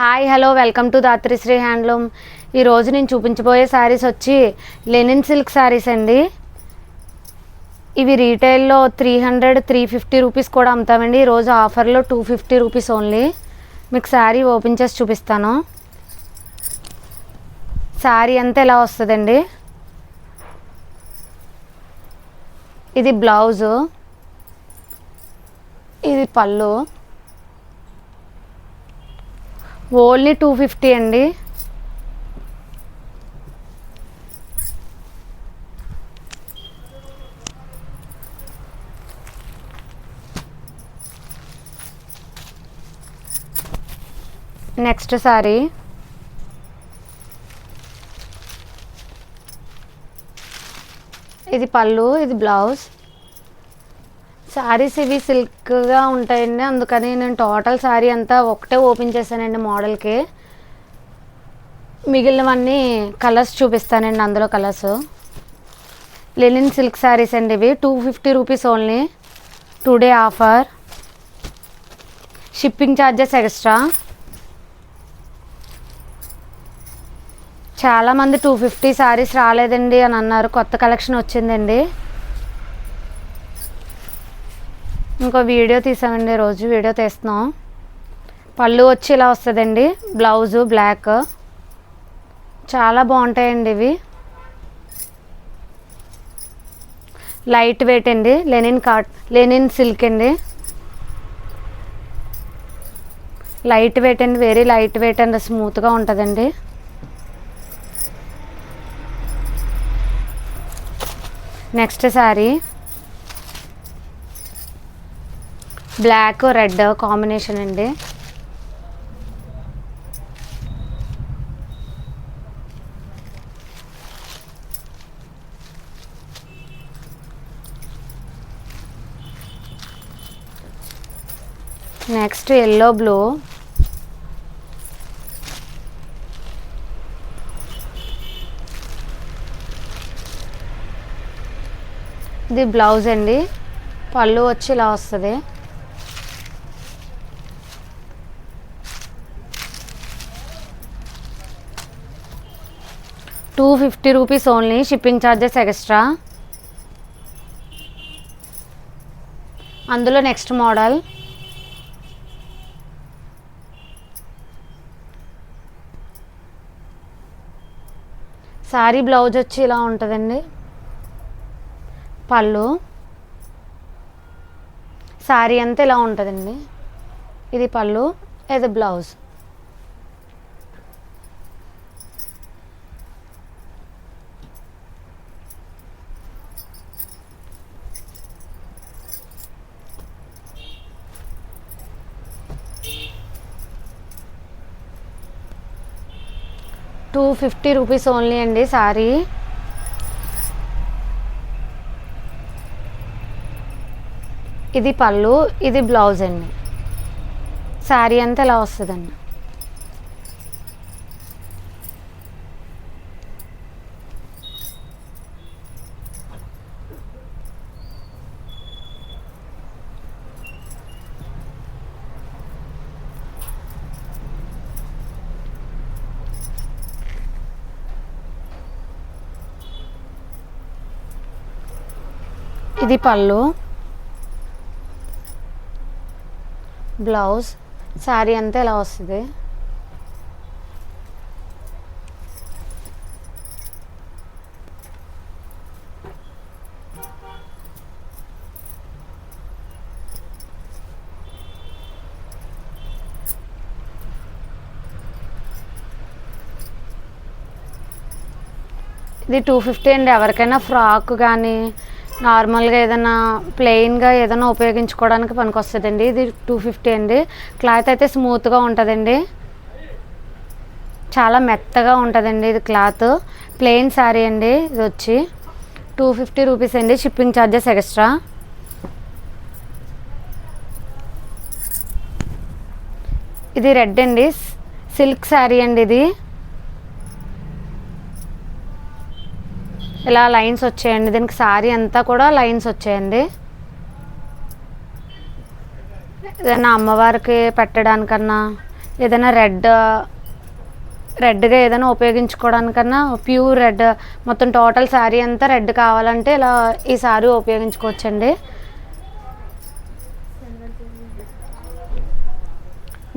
Hi hello welcome to Dhatrishri handloom ఈరోజు నేను చూపించబోయే శారీస్ వచ్చి లెనిన్ సిల్క్ శారీస్ అండి. ఇవి రీటైల్లో three hundred three fifty rupees కూడా అమ్ముతామండి. ఈరోజు ఆఫర్లో టూ ఫిఫ్టీ రూపీస్ ఓన్లీ మీకు శారీ ఓపెన్ చేసి చూపిస్తాను. శారీ అంతా ఎలా వస్తుందండి? ఇది బ్లౌజు ఇది పళ్ళు. ఓన్లీ టూ ఫిఫ్టీ అండి. నెక్స్ట్ సారీ. ఇది పళ్ళు ఇది బ్లౌజ్. శారీస్ ఇవి సిల్క్గా ఉంటాయండి. అందుకని నేను టోటల్ శారీ అంతా ఒకటే ఓపెన్ చేశానండి మోడల్కి. మిగిలినవన్నీ కలర్స్ చూపిస్తానండి అందులో కలర్స్ లెనిన్ సిల్క్ శారీస్ అండి ఇవి. Two fifty rupees only today offer shipping charges extra చాలామంది టూ ఫిఫ్టీ శారీస్ రాలేదండి అని అన్నారు. కొత్త కలెక్షన్ వచ్చిందండి. ఇంకో వీడియో తీసామండి రోజు వీడియో తీస్తున్నాం. పళ్ళు వచ్చి ఇలా వస్తుందండి బ్లౌజు బ్లాక్. చాలా బాగుంటాయండి ఇవి. లైట్ వెయిట్ అండి లెనిన్ కాట్ లెనిన్ సిల్క్ అండి. లైట్ వెయిట్ అండి వెరీ లైట్ వెయిట్ అండ్ స్మూత్గా ఉంటుందండి. Next sari. Black red combination అండి. Next yellow blue. ఇది బ్లౌజ్ అండి. పళ్ళు వచ్చి ఇలా వస్తుంది. Two fifty rupees only shipping charges extra. అందులో నెక్స్ట్ మోడల్. శారీ బ్లౌజ్ వచ్చి ఇలా ఉంటుందండి. పళ్ళు. శారీ అంతా ఇలా ఉంటుందండి. ఇది పళ్ళు ఇది blouse. Two fifty rupees only అండి శారీ ఇది పళ్ళు ఇది బ్లౌజ్ అండి. శారీ అంతా ఇలా వస్తుందండి? ఇది పళ్ళు. బ్లౌజ్. శారీ అంతా ఇలా వస్తుంది? ఇది టూ ఫిఫ్టీ అండి. ఎవరికైనా ఫ్రాక్ కానీ నార్మల్గా ఏదైనా ప్లెయిన్గా ఏదైనా ఉపయోగించుకోవడానికి పనికొస్తుందండి. ఇది టూ ఫిఫ్టీ అండి. క్లాత్ అయితే స్మూత్గా ఉంటుందండి. చాలా మెత్తగా ఉంటుందండి ఇది క్లాత్. ప్లెయిన్ శారీ అండి ఇది వచ్చి. టూ ఫిఫ్టీ రూపీస్ అండి. Shipping charges extra. ఇది రెడ్ అండి. సిల్క్ శారీ అండి ఇది. ఇలా లైన్స్ వచ్చాయండి. దీనికి శారీ అంతా కూడా లైన్స్ వచ్చాయండి. ఏదైనా అమ్మవారికి పెట్టడానికన్నా ఏదైనా రెడ్ రెడ్గా ఏదైనా ఉపయోగించుకోవడానికన్నా ప్యూర్ రెడ్ మొత్తం టోటల్ శారీ అంతా రెడ్ కావాలంటే ఇలా ఈ శారీ ఉపయోగించుకోవచ్చండి.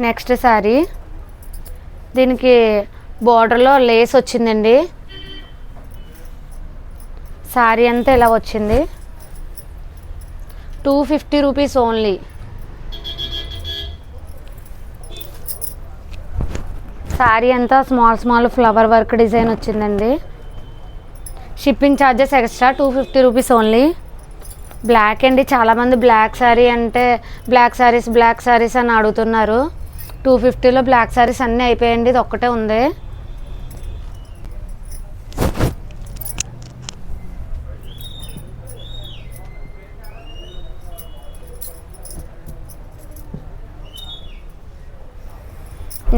నెక్స్ట్ శారీ దీనికి బార్డర్లో లేస్ వచ్చిందండి. శారీ అంతా ఇలా వచ్చింది? Two fifty rupees only sari అంతా small small flower work design వచ్చిందండి. Shipping charges extra two fifty rupees only black అండి చాలామంది బ్లాక్ శారీ అంటే బ్లాక్ శారీస్ బ్లాక్ శారీస్ అని అడుగుతున్నారు. టూ ఫిఫ్టీలో బ్లాక్ శారీస్ అన్నీ అయిపోయాయండి ఇది ఒక్కటే ఉంది.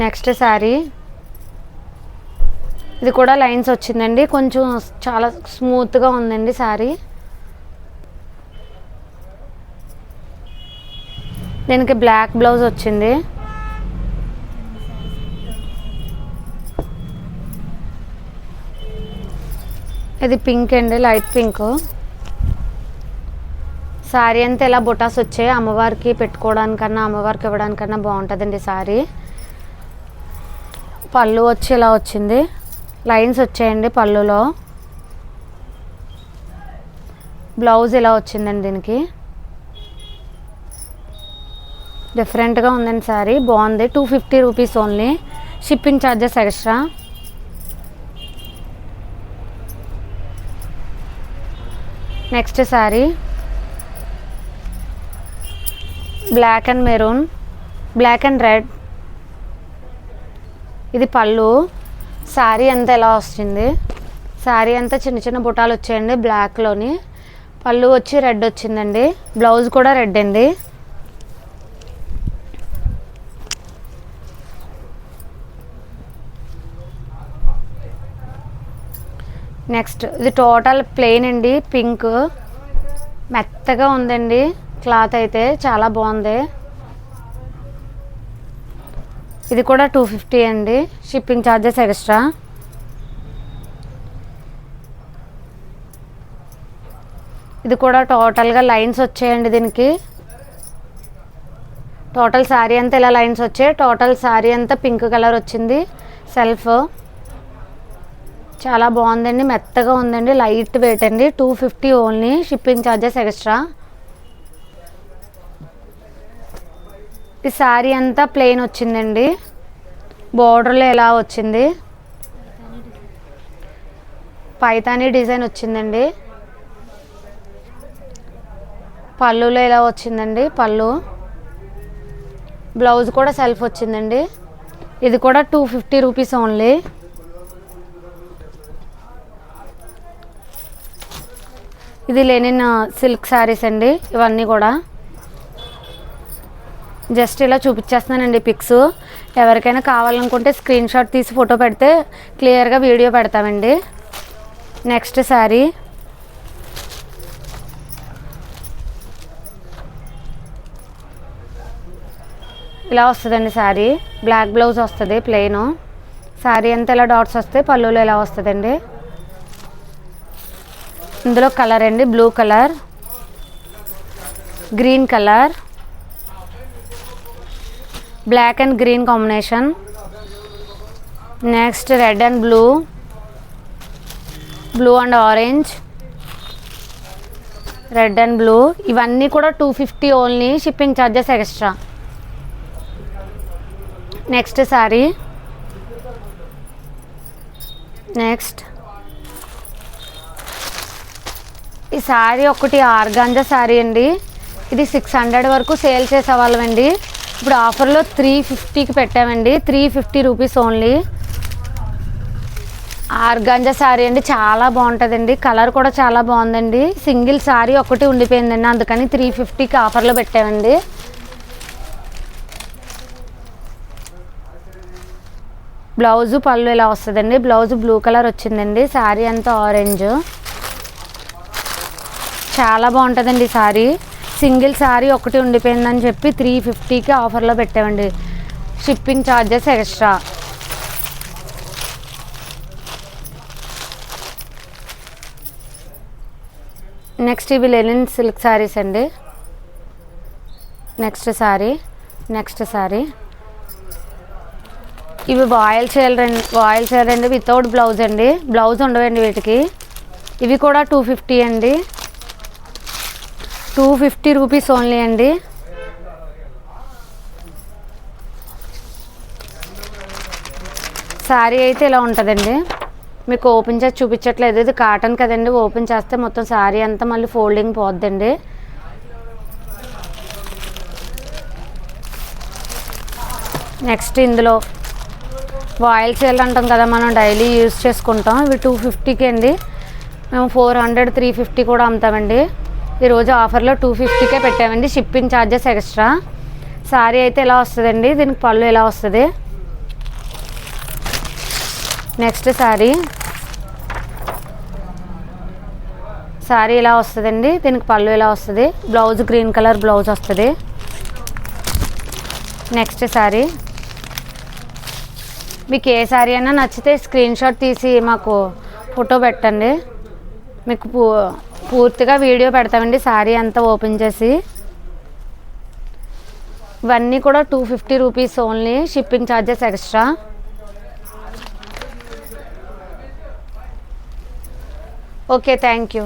నెక్స్ట్ శారీ. ఇది కూడా లైన్స్ వచ్చిందండి. కొంచెం చాలా స్మూత్గా ఉందండి శారీ. దీనికి బ్లాక్ బ్లౌజ్ వచ్చింది. ఇది పింక్ అండి లైట్ పింక్. శారీ అంతా ఇలా బుటాస్ వచ్చాయి. అమ్మవారికి పెట్టుకోవడానికన్నా అమ్మవారికి ఇవ్వడానికన్నా బాగుంటుందండి శారీ. పళ్ళు వచ్చి ఇలా వచ్చింది. లైన్స్ వచ్చాయండి పళ్ళులో. బ్లౌజ్ ఇలా వచ్చిందండి దీనికి. డిఫరెంట్గా ఉందండి శారీ బాగుంది. Two fifty rupees only. Shipping charges extra. Next sari. Black and maroon. Black and red. ఇది పళ్ళు. శారీ అంతా ఎలా వస్తుంది? శారీ అంతా చిన్న చిన్న బుటాలు వచ్చాయండి బ్లాక్లోని పళ్ళు వచ్చి రెడ్ వచ్చిందండి. బ్లౌజ్ కూడా రెడ్ అండి. నెక్స్ట్ ఇది టోటల్ ప్లెయిన్ అండి. పింక్ మెత్తగా ఉందండి. క్లాత్ అయితే చాలా బాగుంది. ఇది కూడా టూ ఫిఫ్టీ అండి. షిప్పింగ్ ఛార్జెస్ ఎక్స్ట్రా ఇది కూడా టోటల్గా లైన్స్ వచ్చాయండి దీనికి. టోటల్ శారీ అంతా ఇలా లైన్స్ వచ్చాయి. టోటల్ శారీ అంతా పింక్ కలర్ వచ్చింది. సెల్ఫ్ చాలా బాగుందండి. మెత్తగా ఉందండి. లైట్ వెయిట్ అండి. Two fifty only shipping charges extra ఈ శారీ అంతా ప్లెయిన్ వచ్చిందండి. బోర్డర్లో ఎలా వచ్చింది? పైతానీ డిజైన్ వచ్చిందండి. పళ్ళులో ఎలా వచ్చిందండి? పళ్ళు. బ్లౌజ్ కూడా సెల్ఫ్ వచ్చిందండి. ఇది కూడా టూ ఫిఫ్టీ రూపీస్ ఓన్లీ ఇది లెనిన్ సిల్క్ శారీస్ అండి. ఇవన్నీ కూడా. జస్ట్ ఇలా చూపించేస్తున్నానండి పిక్స్ ఎవరికైనా కావాలనుకుంటే స్క్రీన్ షాట్ తీసి ఫోటో పెడితే క్లియర్గా వీడియో పెడతామండి. నెక్స్ట్ శారీ ఇలా వస్తుందండి శారీ బ్లాక్ బ్లౌజ్ వస్తుంది ప్లెయిన్ శారీ అంతా ఇలా డాట్స్ వస్తాయి పళ్ళులో ఇలా వస్తుందండి. ఇందులో కలర్ అండి blue colour green colour black and green combination next red and blue blue and orange red and blue ఇవన్నీ కూడా two fifty only shipping charges extra next sari next ఈ శారీ ఒకటి ఆర్గాంజా శారీ అండి. ఇది సిక్స్ హండ్రెడ్ వరకు sale చేసేవాళ్ళమండి. ఇప్పుడు ఆఫర్లో త్రీ ఫిఫ్టీకి పెట్టామండి. Three fifty rupees only organza sari అండి చాలా బాగుంటుందండి. కలర్ కూడా చాలా బాగుందండి. సింగిల్ శారీ ఒకటి ఉండిపోయిందండి. అందుకని త్రీ ఫిఫ్టీకి ఆఫర్లో పెట్టామండి. బ్లౌజు పళ్ళు ఇలా వస్తుందండి. బ్లౌజ్ బ్లూ కలర్ వచ్చిందండి. శారీ అంతా ఆరెంజ్ చాలా బాగుంటుందండి శారీ సింగిల్ శారీ ఒకటి ఉండిపోయిందని చెప్పి త్రీ ఫిఫ్టీకి ఆఫర్లో పెట్టామండి. షిప్పింగ్ ఛార్జెస్ ఎక్స్ట్రా నెక్స్ట్ ఇవి లెనిన్ సిల్క్ శారీస్ అండి. నెక్స్ట్ శారీ నెక్స్ట్ శారీ ఇవి బాయిల్ చేయాలండి బాయిల్ చేయాలండి వితౌట్ బ్లౌజ్ అండి. బ్లౌజ్ ఉండవండి వీటికి. ఇవి కూడా టూ ఫిఫ్టీ అండి. టూ ఫిఫ్టీ రూపీస్ ఓన్లీ అండి. శారీ అయితే ఇలా ఉంటుందండి. మీకు ఓపెన్ చేసి చూపించట్లేదు. ఇది కాటన్ కదండి. ఓపెన్ చేస్తే మొత్తం శారీ అంతా మళ్ళీ ఫోల్డింగ్ పోద్దండి. నెక్స్ట్ ఇందులో వాయిల్ సేల్ అంటాం కదా మనం డైలీ యూజ్ చేసుకుంటాం. ఇవి టూ ఫిఫ్టీకి అండి. మేము ఫోర్ హండ్రెడ్ త్రీ ఫిఫ్టీ కూడా అమ్ముతామండి. ఈరోజు ఆఫర్లో టూ ఫిఫ్టీకే పెట్టామండి. షిప్పింగ్ ఛార్జెస్ ఎక్స్ట్రా శారీ అయితే ఇలా వస్తుందండి? దీనికి పళ్ళు ఇలా వస్తుంది? నెక్స్ట్ శారీ శారీ ఇలా వస్తుందండి? దీనికి పళ్ళు ఇలా వస్తుంది? బ్లౌజ్ గ్రీన్ కలర్ బ్లౌజ్ వస్తుంది. నెక్స్ట్ శారీ మీకు ఏ శారీ అయినా నచ్చితే స్క్రీన్ షాట్ తీసి మాకు ఫోటో పెట్టండి. మీకు పూ పూర్తిగా వీడియో పెడతామండి. శారీ అంతా ఓపెన్ చేసి. ఇవన్నీ కూడా two fifty rupees only shipping charges extra okay thank you